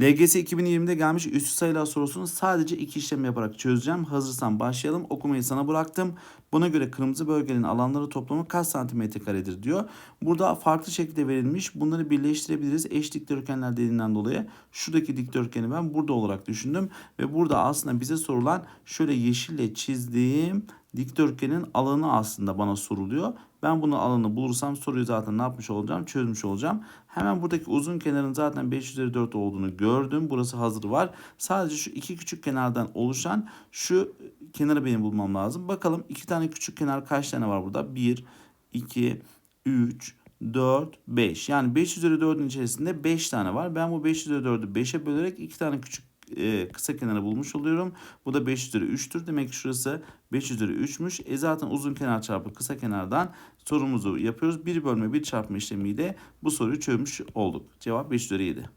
LGS 2020'de gelmiş üstü sayılar sorusunu sadece iki işlem yaparak çözeceğim. Hazırsan başlayalım. Okumayı sana bıraktım. Buna göre kırmızı bölgenin alanları toplamı kaç santimetre karedir diyor. Burada farklı şekilde verilmiş. Bunları birleştirebiliriz. Eş dikdörtgenler dediğinden dolayı şuradaki dikdörtgeni ben burada olarak düşündüm. Ve burada aslında bize sorulan şöyle yeşille çizdiğim dikdörtgenin alanı aslında bana soruluyor. Ben bunun alanını bulursam soruyu zaten ne yapmış olacağım? Çözmüş olacağım. Hemen buradaki uzun kenarın zaten 5 üzeri 4 olduğunu gördüm. Burası hazır var. Sadece şu iki küçük kenardan oluşan şu kenarı benim bulmam lazım. Bakalım iki tane küçük kenar kaç tane var burada? 1, 2, 3, 4, 5. Yani 5 üzeri 4'ün içerisinde 5 tane var. Ben bu 5 üzeri 4'ü 5'e bölerek iki tane küçük e, kısa kenarı bulmuş oluyorum. Bu da 5 üzeri 3'tür. Demek ki şurası 5 üzeri 3'müş. E zaten uzun kenar çarpı kısa kenardan sorumuzu yapıyoruz. 1 bölme 1 çarpma işlemiyle bu soruyu çözmüş olduk. Cevap 5 üzeri 7.